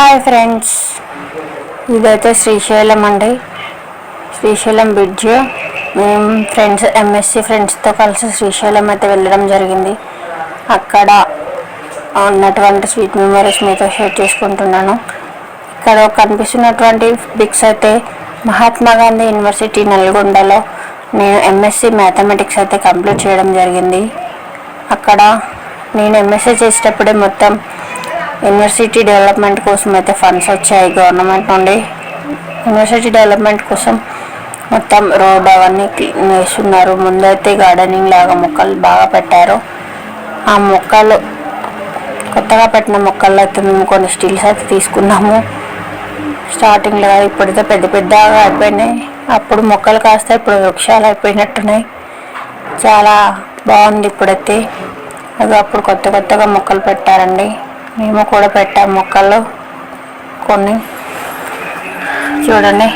Hi friends ఇదైతే శ్రీశైలం అండి. Srisailam bridge. మేము ఫ్రెండ్స్ ఎంఎస్సి ఫ్రెండ్స్తో కలిసి శ్రీశైలం అయితే వెళ్ళడం జరిగింది. అక్కడ ఉన్నటువంటి స్వీట్ మెమరీస్ మీతో షేర్ చేసుకుంటున్నాను. ఇక్కడ కనిపిస్తున్నటువంటి బిక్స్ అయితే మహాత్మా గాంధీ యూనివర్సిటీ నల్గొండలో. నేను ఎంఎస్సి మ్యాథమెటిక్స్ అయితే కంప్లీట్ చేయడం జరిగింది. అక్కడ నేను ఎంఎస్సీ చేసేటప్పుడే మొత్తం యూనివర్సిటీ డెవలప్మెంట్ కోసం అయితే ఫండ్స్ వచ్చాయి గవర్నమెంట్ నుండి. యూనివర్సిటీ డెవలప్మెంట్ కోసం మొత్తం రోడ్ అవన్నీ క్లీన్ వేస్తున్నారు ముందైతే గార్డెనింగ్ లాగా మొక్కలు బాగా పెట్టారు. ఆ మొక్కలు కొత్తగా పెట్టిన మొక్కల్లో అయితే మేము కొన్ని స్టిల్స్ అయితే తీసుకున్నాము. స్టార్టింగ్లో ఇప్పుడైతే పెద్ద పెద్దగా అయిపోయినాయి. అప్పుడు మొక్కలు కాస్తే ఇప్పుడు వృక్షాలు అయిపోయినట్టున్నాయి. చాలా బాగుంది ఇప్పుడైతే. అది అప్పుడు కొత్త కొత్తగా మొక్కలు పెట్టారండి. మేము కూడా పెట్టాము మొక్కలు కొన్ని. చూడండి.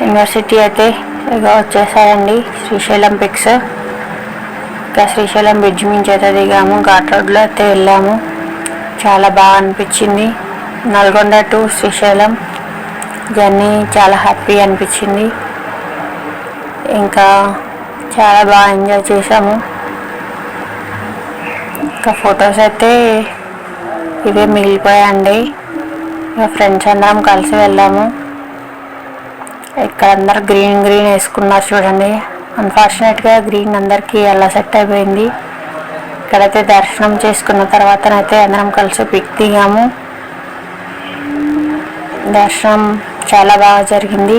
యూనివర్సిటీ అయితే ఇక వచ్చేసాయండి. శ్రీశైలం పిక్స్ ఇంకా శ్రీశైలం బ్రిడ్జ్ మించి అయితే దిగాము. ఘాట్ రోడ్లో అయితే వెళ్ళాము. చాలా బాగా అనిపించింది. నల్గొండ టు శ్రీశైలం జర్నీ చాలా హ్యాపీ అనిపించింది. ఇంకా చాలా బాగా ఎంజాయ్ చేసాము ఇంకా ఫొటోస్ అయితే ఇవే మిగిలిపోయాయండి ఇక ఫ్రెండ్స్ అందరం కలిసి వెళ్ళాము ఇక్కడ అందరు గ్రీన్ గ్రీన్ వేసుకున్నారు చూడండి. అన్ఫార్చునేట్గా గ్రీన్ అందరికీ అలా సెట్ అయిపోయింది. ఇక్కడైతే దర్శనం చేసుకున్న తర్వాతనైతే అందరం కలిసి పిక్ దిగాము. దర్శనం చాలా బాగా జరిగింది.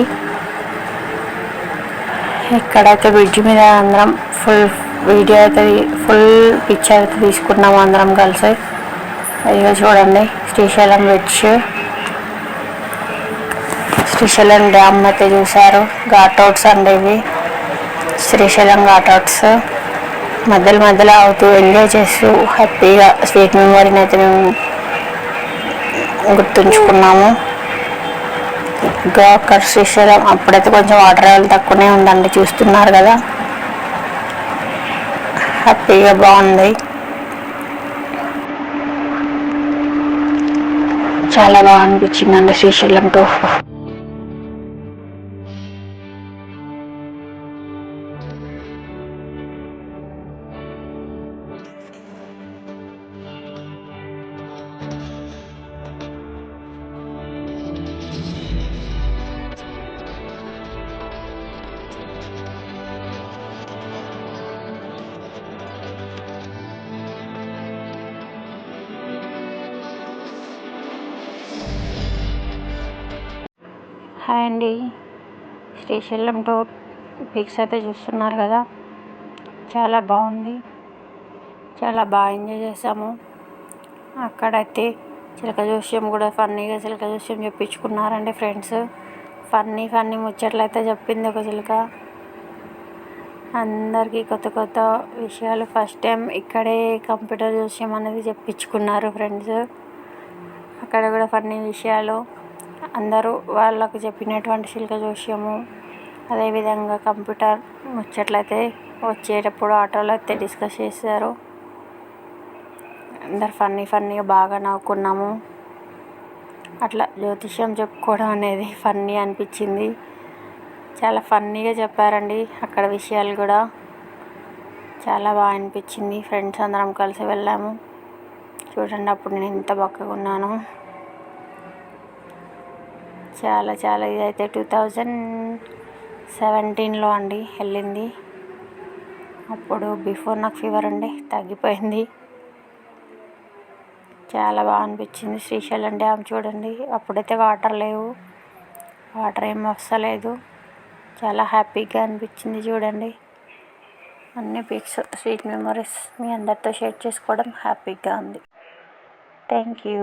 ఇక్కడైతే బ్రిడ్జ్ మీద అందరం ఫుల్ వీడియో అయితే ఫుల్ పిక్చర్ అయితే తీసుకున్నాము అందరం కలిసి. అయ్యో చూడండి శ్రీశైలం బ్రిడ్జ్ శ్రీశైలం డ్యామ్ అయితే చూశారు. ఘాట్అవుట్స్ అండి ఇవి. శ్రీశైలం ఘాట్అవుట్స్ మధ్యలో మధ్యలో అవుతూ ఎంజాయ్ చేస్తూ హ్యాపీగా స్వీట్ మెమరీని అయితే మేము గుర్తుంచుకున్నాము. ఇంకా అక్కడ శ్రీశైలం అప్పుడైతే కొంచెం వాటర్ లెవెల్ తక్కువనే ఉందండి చూస్తున్నారు కదా. హ్యాపీగా బాగుంది. చాలా బాగా అనిపించిందండి శ్రీశైలం టూ హాయ్ అండి. శ్రీశైలం టూర్ పిక్స్ అయితే చూస్తున్నారు కదా. చాలా బాగుంది. చాలా బాగా ఎంజాయ్ చేసాము అక్కడైతే చిలక జోస్యం కూడా ఫన్నీగా చిలక జోస్యం చెప్పించుకున్నారండి ఫ్రెండ్స్. ఫన్నీ ఫన్నీ ముచ్చట్లు అయితే చెప్పింది ఒక చిలక. అందరికీ కొత్త కొత్త విషయాలు ఫస్ట్ టైం ఇక్కడే కంప్యూటర్ జోస్యం అనేది చెప్పించుకున్నారు ఫ్రెండ్స్. అక్కడ కూడా ఫన్నీ విషయాలు. అందరూ వాళ్ళకు చెప్పినటువంటి శిల్క జోస్యము అదేవిధంగా కంప్యూటర్ ముచ్చట్లయితే వచ్చేటప్పుడు ఆటోలో అయితే డిస్కస్ చేశారు. అందరు ఫన్నీ ఫన్నీగా బాగా నవ్వుకున్నాము. అట్లా జ్యోతిష్యం చెప్పుకోవడం అనేది ఫన్నీ అనిపించింది. చాలా ఫన్నీగా చెప్పారండి అక్కడ విషయాలు కూడా. చాలా బాగా అనిపించింది. ఫ్రెండ్స్ అందరం కలిసి వెళ్ళాము. చూడండి అప్పుడు నేను ఎంత బక్కగా ఉన్నాను. చాలా చాలా ఇదైతే టూ థౌజండ్ సెవెంటీన్లో అండి వెళ్ళింది. అప్పుడు బిఫోర్ నాకు ఫీవర్ అండి తగ్గిపోయింది. చాలా బాగా అనిపించింది శ్రీశైలం డ్యామ్ చూడండి. అప్పుడైతే వాటర్ లేవు వాటర్ ఏం వస్తలేదు. చాలా హ్యాపీగా అనిపించింది చూడండి. అన్ని పిక్స్ స్వీట్ మెమరీస్ మీ అందరితో షేర్ చేసుకోవడం హ్యాపీగా ఉంది. Thank you